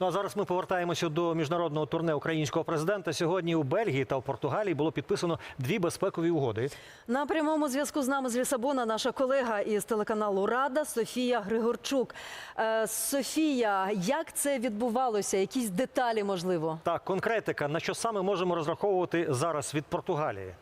Ну а зараз ми повертаємося до міжнародного турне українського президента. Сьогодні у Бельгії та в Португалії було підписано дві безпекові угоди. На прямому зв'язку з нами з Лісабона наша колега із телеканалу Рада Софія Григорчук. Е, Софія, як це відбувалося? Якісь деталі можливо? Так, конкретика на що саме можемо розраховувати зараз від Португалії.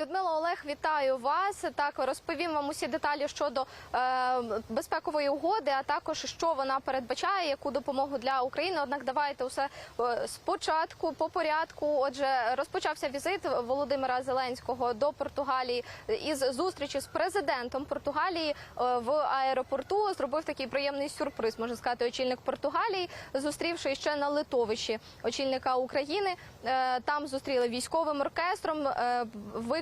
Людмила Олег, вітаю вас. Так розповім вам усі деталі щодо е, безпекової угоди, а також що вона передбачає, яку допомогу для України. Однак давайте усе е, спочатку по порядку. Отже, розпочався візит Володимира Зеленського до Португалії із зустрічі з президентом Португалії е, в аеропорту. Зробив такий приємний сюрприз, можна сказати, очільник Португалії, зустрівши ще на литовищі очільника України. Е, Там зустріли військовим оркестром. е,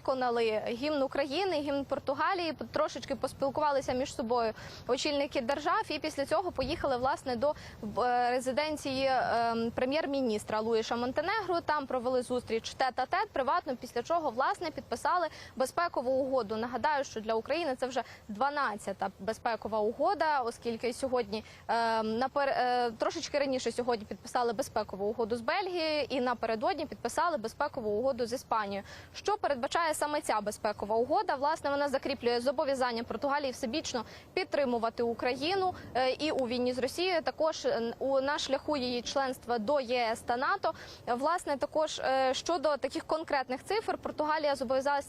Виконали гімн України, гімн Португалії. Трошечки поспілкувалися між собою очільники держав, і після цього поїхали власне до е, резиденції е, прем'єр-міністра Луїша Монтенегру. Там провели зустріч тет-а-тет приватно. Після чого власне підписали безпекову угоду. Нагадаю, що для України це вже 12-та безпекова угода, оскільки сьогодні е, напер... е, трошечки раніше сьогодні підписали безпекову угоду з Бельгією і напередодні підписали безпекову угоду з Іспанією. Що передбачає саме ця безпекова угода? Власне, вона закріплює зобов'язання Португалії всебічно підтримувати Україну е, і у війні з Росією. Також е, на шляху її членства до ЄС та НАТО. Власне, також е, щодо таких конкретних цифр, Португалія зобов'язалась.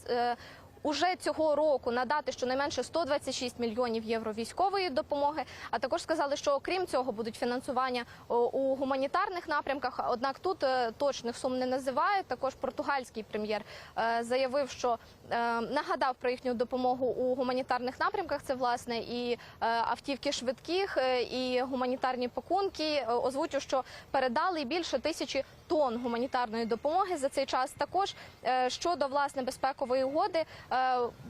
Уже цього року надати щонайменше 126 мільйонів євро військової допомоги. А також сказали, що окрім цього будуть фінансування у гуманітарних напрямках. Однак тут е, точних сум не називають. Також португальський прем'єр е, заявив, що е, нагадав про їхню допомогу у гуманітарних напрямках. Це власне і автівки швидких, і гуманітарні пакунки. Озвучу, що передали більше тисячі тонн гуманітарної допомоги за цей час. Також щодо власне безпекової угоди,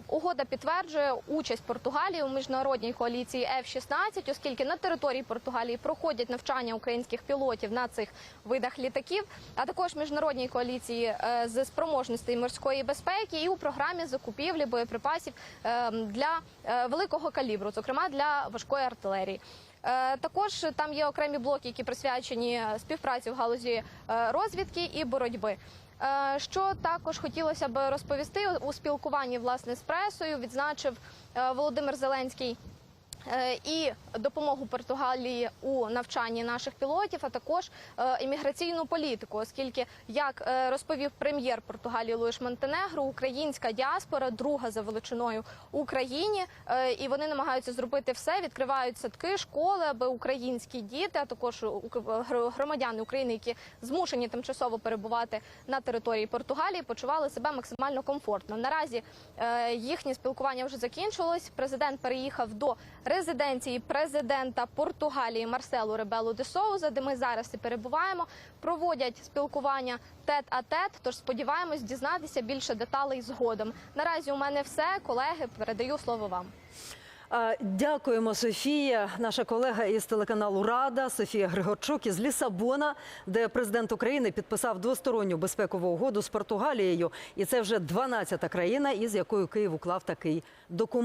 угода підтверджує участь Португалії у міжнародній коаліції F-16, оскільки на території Португалії проходять навчання українських пілотів на цих видах літаків, а також міжнародній коаліції е, з спроможностей морської безпеки і у програмі закупівлі боєприпасів е, для е, великого калібру, зокрема для важкої артилерії. Е, Також там є окремі блоки, які присвячені співпраці в галузі е, розвідки і боротьби. Е, Що також хотілося б розповісти у спілкуванні власне з пресою, відзначив е, Володимир Зеленський. Е, І допомогу Португалії у навчанні наших пілотів, а також е, імміграційну політику, оскільки, як е, розповів прем'єр Португалії Луїш Монтенегро, українська діаспора друга за величиною в Україні, і вони намагаються зробити все. Відкривають садки, школи, аби українські діти, а також громадяни України, які змушені тимчасово перебувати на території Португалії, почували себе максимально комфортно. Наразі їхнє спілкування вже закінчилось. Президент переїхав до резиденції президента Португалії Марселу Ребелу де Соуза, де ми зараз і перебуваємо. Проводять спілкування тет-а-тет. Тож сподіваємось дізнатися більше деталей згодом. Наразі у мене все. Колеги, передаю слово вам. Дякуємо, Софія, наша колега із телеканалу Рада Софія Григорчук із Лісабона, де президент України підписав двосторонню безпекову угоду з Португалією. І це вже 12-та країна, із якою Київ уклав такий документ.